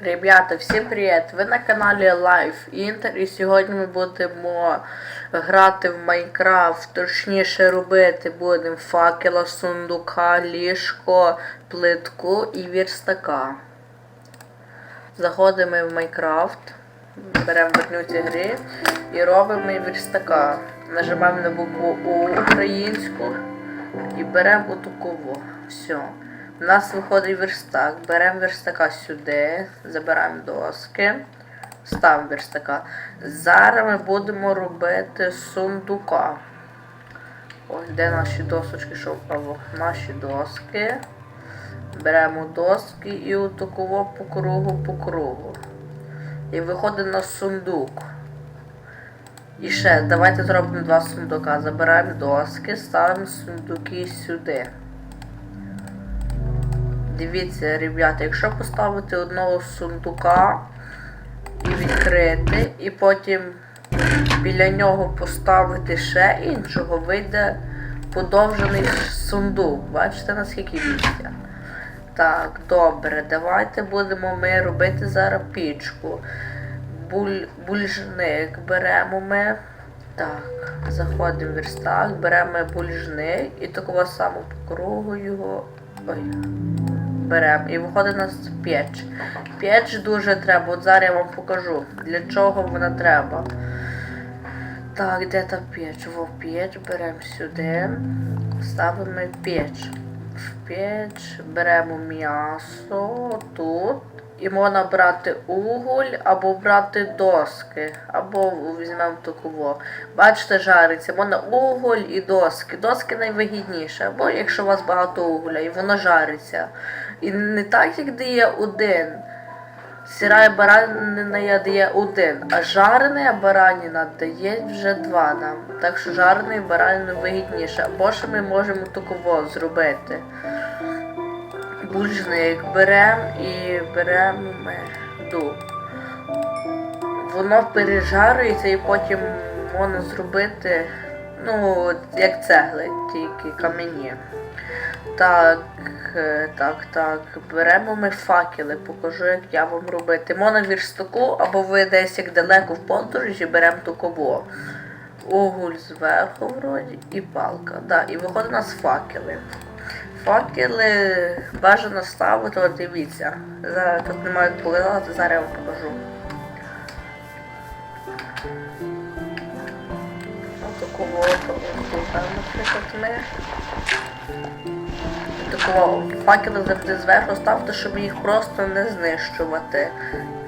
Ребята, всім привіт! Ви на каналі Life Inter і сьогодні ми будемо грати в Майнкрафт, точніше робити будемо факела, сундука, ліжко, плитку і вірстака. Заходимо в Майнкрафт, беремо вернуті гри і робимо вірстака. Нажимаємо на букву українську і беремо отаково. Все. У нас виходить верстак. Беремо верстака сюди, забираємо доски, ставимо верстака. Зараз ми будемо робити сундука. Ось де наші досочки, що впало? Наші доски. Беремо доски і отаково по кругу по кругу. І виходить на сундук. І ще, давайте зробимо два сундука. Забираємо доски, ставимо сундуки сюди. Дивіться, ребята, якщо поставити одного сундука і відкрити, і потім біля нього поставити ще іншого, вийде подовжений сундук. Бачите, наскільки місця? Так, добре, давайте будемо ми робити зараз пічку. Буль, бульжник беремо ми. Так, заходимо в верстак, беремо бульжник і такого самого по кругу його. Ой. Беремо. І виходить у нас п'яч. П'яч дуже треба. От зараз я вам покажу, для чого вона треба. Так, де та печ? Во п'яч беремо сюди, ставимо п'яч. В п'яч беремо м'ясо тут. І можна брати уголь або брати доски, або візьмемо таково. Бачите, жариться, можна уголь і доски. Доски найвигідніше, або якщо у вас багато угля, і воно жариться. І не так, як дає один. Сіра баранина дає один, а жарена бараніна дає вже два нам. Так що жарений баранину вигідніше. Або що ми можемо таково зробити бульжник беремо і беремо меду. Воно пережарюється і потім можна зробити, ну, як цегли, тільки камені. Так, е, так, так. Беремо ми факели, покажу, як я вам робити. Можна вірстаку, або ви десь як далеко в подорожі беремо таково. Уголь зверху вроді і палка. Да, і виходить у нас факели. Факели бажано ставити, дивіться. Зараз тут немає як зараз я вам покажу. Отакого наприклад, ми. Такого факели завжди зверху ставте, щоб їх просто не знищувати.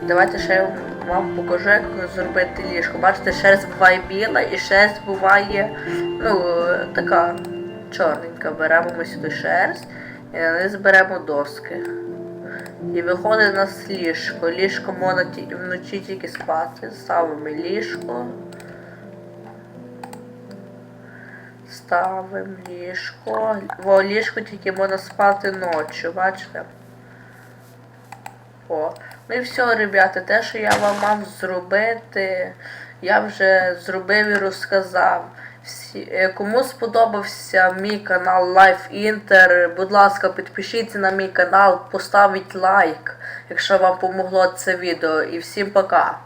Давайте ще я вам покажу, як зробити ліжко. Бачите, шерсть буває біла і шерсть буває, ну, така чорненька. Беремо ми сюди шерсть і зберемо доски. І виходить у нас ліжко. Ліжко можна вночі тільки спати. Ставимо ліжко. Ставимо ліжко. Во ліжко тільки можна спати ночі, бачите? О. Ну і все, ребята, те, що я вам мав зробити, я вже зробив і розказав. Е, кому сподобався мій канал Life Inter, будь ласка, підпишіться на мій канал, поставіть лайк, якщо вам помогло це відео. І всім пока!